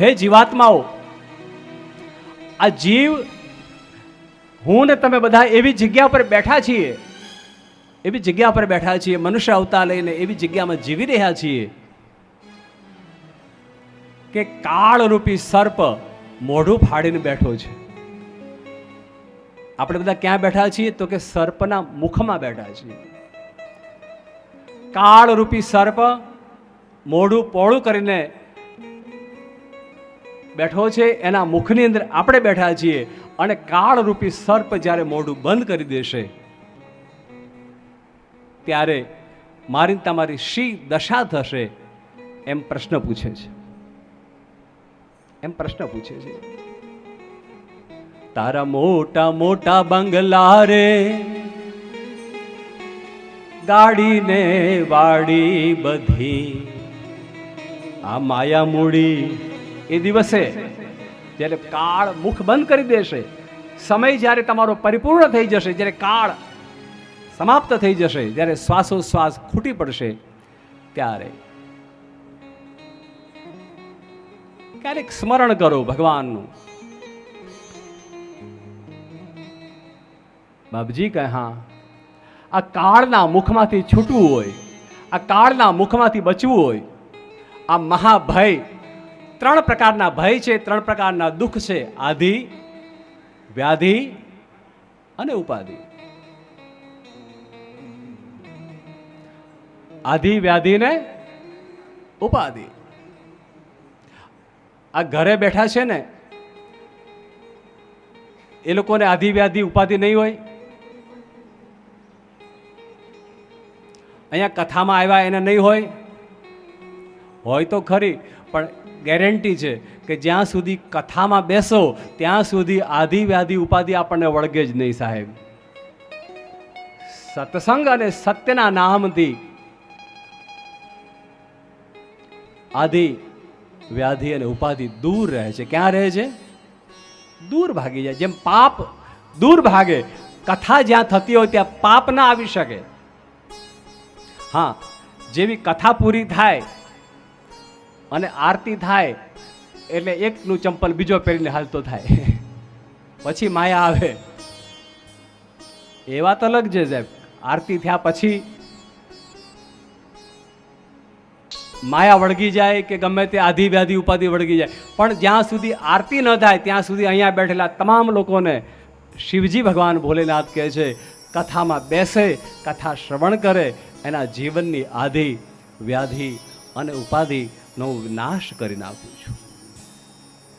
હે જીવાત્માઓ, આ જીવ, હું ને તમે બધા એવી જગ્યા પર બેઠા છીએ, એવી જગ્યા પર બેઠા છીએ, મનુષ્ય અવતાર લઈને એવી જગ્યામાં જીવી રહ્યા છીએ કે કાળરૂપી સર્પ મોઢું ફાડીને બેઠો છે. આપણે બધા ક્યાં બેઠા છીએ? તો કે સર્પના મુખમાં બેઠા છીએ. કાળરૂપી સર્પ મોઢું પોળું કરીને બેઠો છે, એના મુખની અંદર આપણે બેઠા છીએ અને કાળરૂપી સર્પ જ્યારે મોઢું બંધ કરી દેશે, ત્યારે મારી તમારી શી દશા થશે એમ પ્રશ્ન પૂછે છે. એમ પ્રશ્ન પૂછે છે. તારા મોટા મોટા બંગલા રે, ગાડીને વાડી બધી, આ માયા મૂડી એ દિવસે જ્યારે કાળ મુખ બંધ કરી દેશે, સમય જ્યારે તમારો પરિપૂર્ણ થઈ જશે, જ્યારે કાળ સમાપ્ત થઈ જશે, જ્યારે શ્વાસોશ્વાસ ખૂટી પડશે, ત્યારે ક્યારેક સ્મરણ કરો ભગવાનનું. બાપજી કહે, હા, આ કાળના મુખમાંથી છૂટવું હોય, આ કાળના મુખમાંથી બચવું હોય, આ મહાભય ત્રણ પ્રકારના ભય છે, ત્રણ પ્રકારના દુઃખ છે. આધિ, વ્યાધિ અને ઉપાધિ. આધિ, વ્યાધિ ને ઉપાધિ. આ ઘરે બેઠા છે ને, એ લોકોને આધિ, વ્યાધિ, ઉપાધિ નહીં હોય. અહીંયા કથામાં આવ્યા એને નહીં હોય. હોય તો ખરી, પણ ગેરંટી છે કે જ્યાં સુધી કથામાં બેસો, ત્યાં સુધી આધિ વ્યાધિ ઉપાધિ આપણને વળગે જ નહીં સાહેબ. સત્સંગ અને સત્યના નામથી આધિ વ્યાધિ અને ઉપાધિ દૂર રહે છે. ક્યાં રહે છે? દૂર ભાગી જાય. જેમ પાપ દૂર ભાગે, કથા જ્યાં થતી હોય ત્યાં પાપ ના આવી શકે. હા, જેવી કથા પૂરી થાય અને આરતી થાય એટલે એકનું ચંપલ બીજો પહેરીને હાલતો થાય. પછી માયા આવે. એ વાત અલગ છે સાહેબ. આરતી થયા પછી માયા વળગી જાય કે ગમે તે આધિ વ્યાધી ઉપાધિ વળગી જાય. પણ જ્યાં સુધી આરતી ન થાય, ત્યાં સુધી અહીંયા બેઠેલા તમામ લોકોને શિવજી ભગવાન ભોલેનાથ કહે છે, કથામાં બેસે, કથા શ્રવણ કરે, એના જીવનની આધિ, વ્યાધિ અને ઉપાધિનો નાશ કરી નાખું છું.